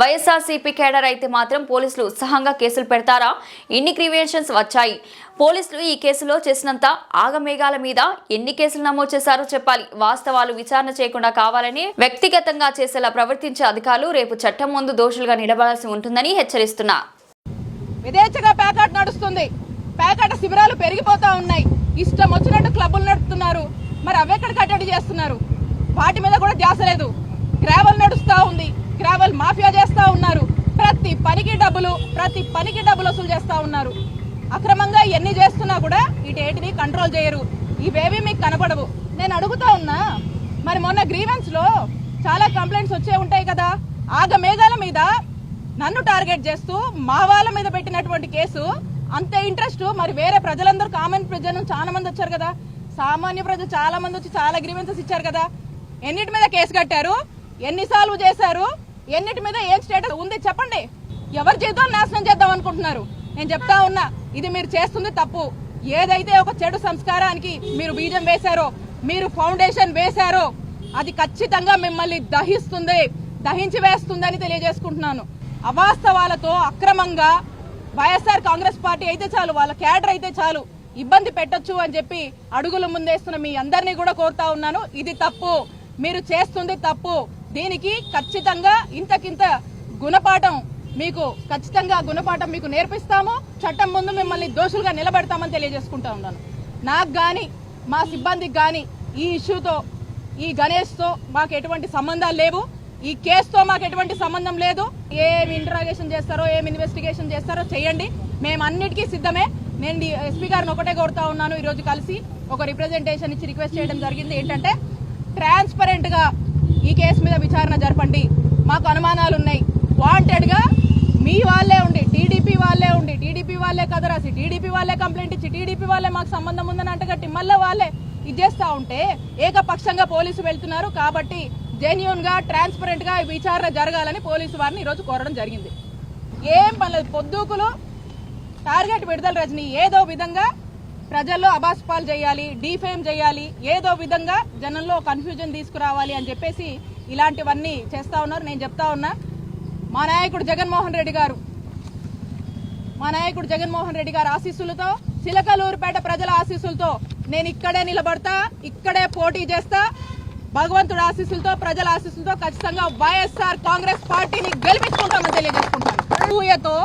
YSRCP cadre అయితే మాత్రం పోలీసులు ఉత్సాహంగా కేసులు పెడతారా? ఎన్ని క్రివేషన్స్ వచ్చాయి? పోలీసులు ఈ కేసులో చేసినంత ఆగమేఘాల మీద ఎన్ని కేసులు నమోదు చేశారో చెప్పాలి. వాస్తవాలు విచారణ చేయకుండా కావాలని వ్యక్తిగతంగా చేసేలా ప్రవర్తించే అధికారులు రేపు చట్టం ముందు దోషులుగా నిలబడాల్సి ఉంటుందని హెచ్చరిస్తున్నా. విదేశగా ప్యాకాట్ నడుస్తుంది. ప్యాకాట శిబిరాలు పెరిగిపోతా ఉన్నాయి. ఇష్టం వచ్చినట్టు క్లబ్బులు నడుపుతున్నారు. మరి అవెక్కడ కట్టడి చేస్తున్నారు? వాటి మీద కూడా ధ్యాస లేదు. గ్రావెల్ నడుస్తూ ఉంది. వాళ్ళు మాఫియా చేస్తూ ఉన్నారు. ప్రతి పనికి డబ్బులు ప్రతి పనికి డబ్బులు వసూలు చేస్తూ ఉన్నారు. అక్రమంగా ఎన్ని చేస్తున్నా కూడా ఇటేటిని కంట్రోల్ చేయరు. ఇవేవి మీకు కనపడవు. నేను అడుగుతా ఉన్నా మరి మొన్న గ్రీవెన్స్లో చాలా కంప్లైంట్స్ వచ్చే ఉంటాయి కదా. ఆగ మేఘాల మీద నన్ను టార్గెట్ చేస్తూ మా వాళ్ళ మీద పెట్టినటువంటి కేసు అంత ఇంట్రెస్ట్ మరి వేరే ప్రజలందరూ కామన్ ప్రజలు చాలా మంది వచ్చారు కదా. సామాన్య ప్రజలు చాలా మంది వచ్చి చాలా గ్రీవెన్సెస్ ఇచ్చారు కదా. ఎన్నిటి మీద కేసు కట్టారు? ఎన్ని సాల్వ్ చేశారు? ఎన్నిటి మీద ఏం స్టేటస్ ఉంది చెప్పండి. ఎవరి జీవితం నాశనం చేద్దాం అనుకుంటున్నారు? నేను చెప్తా ఉన్నా ఇది మీరు చేస్తుంది తప్పు. ఏదైతే ఒక చెడు సంస్కారానికి మీరు బీజం వేశారో మీరు ఫౌండేషన్ వేశారో అది ఖచ్చితంగా మిమ్మల్ని దహిస్తుంది దహించి వేస్తుందని తెలియజేసుకుంటున్నాను. అవాస్తవాలతో అక్రమంగా వైఎస్ఆర్ కాంగ్రెస్ పార్టీ అయితే చాలు వాళ్ళ క్యాడర్ అయితే చాలు ఇబ్బంది పెట్టొచ్చు అని చెప్పి అడుగులు ముందేస్తున్న మీ అందరినీ కూడా కోరుతా ఉన్నాను. ఇది తప్పు. మీరు చేస్తుంది తప్పు. దీనికి ఖచ్చితంగా ఇంతకింత గుణపాఠం మీకు ఖచ్చితంగా గుణపాఠం మీకు నేర్పిస్తాము. చట్టం ముందు మిమ్మల్ని దోషులుగా నిలబెడతామని తెలియజేసుకుంటా ఉన్నాను. నాకు కానీ మా సిబ్బందికి కానీ ఈ ఇష్యూతో ఈ గణేష్తో మాకు ఎటువంటి సంబంధాలు లేవు. ఈ కేసుతో మాకు ఎటువంటి సంబంధం లేదు. ఏమి ఇంటరాగేషన్ చేస్తారో ఏమి ఇన్వెస్టిగేషన్ చేస్తారో చేయండి. మేము అన్నిటికీ సిద్ధమే. నేను ఎస్పీ గారిని ఒకటే కోరుతా ఉన్నాను. ఈరోజు కలిసి ఒక రిప్రజెంటేషన్ ఇచ్చి రిక్వెస్ట్ చేయడం జరిగింది. ఏంటంటే ట్రాన్స్పరెంట్గా ఈ కేసు మీద విచారణ జరపండి. మాకు అనుమానాలు ఉన్నాయి వాంటెడ్గా మీ వాళ్ళే ఉండి టీడీపీ వాళ్ళే ఉండి టీడీపీ వాళ్ళే కథ రాసి టీడీపీ వాళ్ళే కంప్లైంట్ ఇచ్చి టీడీపీ వాళ్ళే మాకు సంబంధం ఉందని అంటగట్టి మళ్ళీ వాళ్ళే ఇది ఉంటే ఏకపక్షంగా పోలీసు వెళ్తున్నారు కాబట్టి జెన్యున్గా ట్రాన్స్పరెంట్గా విచారణ జరగాలని పోలీసు వారిని ఈరోజు కోరడం జరిగింది. ఏం పర్లేదు పొద్దుకులు టార్గెట్ విడుదల రజని. ఏదో విధంగా ప్రజల్లో అబాస్పాలు చేయాలి డీఫేమ్ చేయాలి ఏదో విధంగా జనంలో కన్ఫ్యూజన్ తీసుకురావాలి అని చెప్పేసి ఇలాంటివన్నీ చేస్తా ఉన్నారు. నేను చెప్తా ఉన్నా మా నాయకుడు జగన్మోహన్ రెడ్డి గారు మా నాయకుడు జగన్మోహన్ రెడ్డి గారు ఆశీస్సులతో చిలకలూరుపేట ప్రజల ఆశీస్సులతో నేను ఇక్కడే నిలబడతా ఇక్కడే పోటీ చేస్తా. భగవంతుడు ఆశీస్సులతో ప్రజల ఆశీస్సులతో ఖచ్చితంగా వైఎస్ఆర్ కాంగ్రెస్ పార్టీని గెలిపించుకుంటామని తెలియజేసుకుంటాను.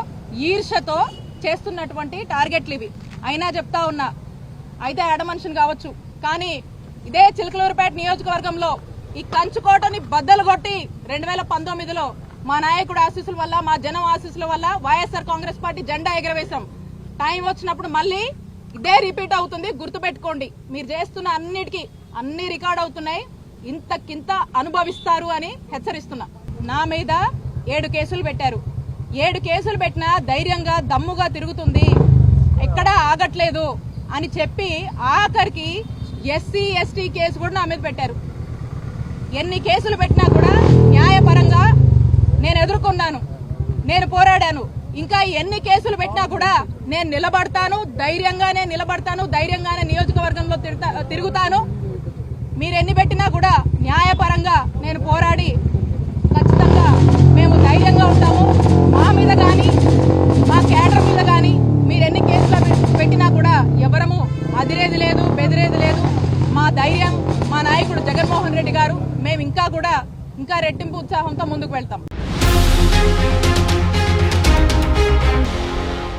ఈర్షతో చేస్తున్నటువంటి టార్గెట్లు ఇవి. అయినా చెప్తా ఉన్నా. అయితే ఆడమనుషుని కావచ్చు. కానీ ఇదే చిలకలూరుపేట నియోజకవర్గంలో ఈ కంచుకోటని బద్దలు కొట్టి రెండు వేల పంతొమ్మిదిలో మా నాయకుడు ఆశీస్సుల వల్ల మా జనం ఆశీస్సుల వల్ల వైఎస్ఆర్ కాంగ్రెస్ పార్టీ జెండా ఎగరవేశాం. టైం వచ్చినప్పుడు మళ్ళీ ఇదే రిపీట్ అవుతుంది. గుర్తుపెట్టుకోండి. మీరు చేస్తున్న అన్నిటికీ అన్ని రికార్డ్ అవుతున్నాయి. ఇంతకింత అనుభవిస్తారు అని హెచ్చరిస్తున్నా. నా మీద ఏడు కేసులు పెట్టారు. ఏడు కేసులు పెట్టినా ధైర్యంగా దమ్ముగా తిరుగుతుంది. ఎక్కడా ఆగట్లేదు అని చెప్పి ఆఖరికి ఎస్సీ ఎస్టీ కేసు కూడా నా మీద పెట్టారు. ఎన్ని కేసులు పెట్టినా కూడా న్యాయపరంగా నేను ఎదుర్కొన్నాను నేను పోరాడాను. ఇంకా ఎన్ని కేసులు పెట్టినా కూడా నేను నిలబడతాను ధైర్యంగానే నిలబడతాను ధైర్యంగానే నియోజకవర్గంలో తిరుగుతాను. మీరు ఎన్ని పెట్టినా కూడా తెలిపారు మేము ఇంకా కూడా ఇంకా రెట్టింపు ఉత్సాహంతో ముందుకు వెళ్తాం.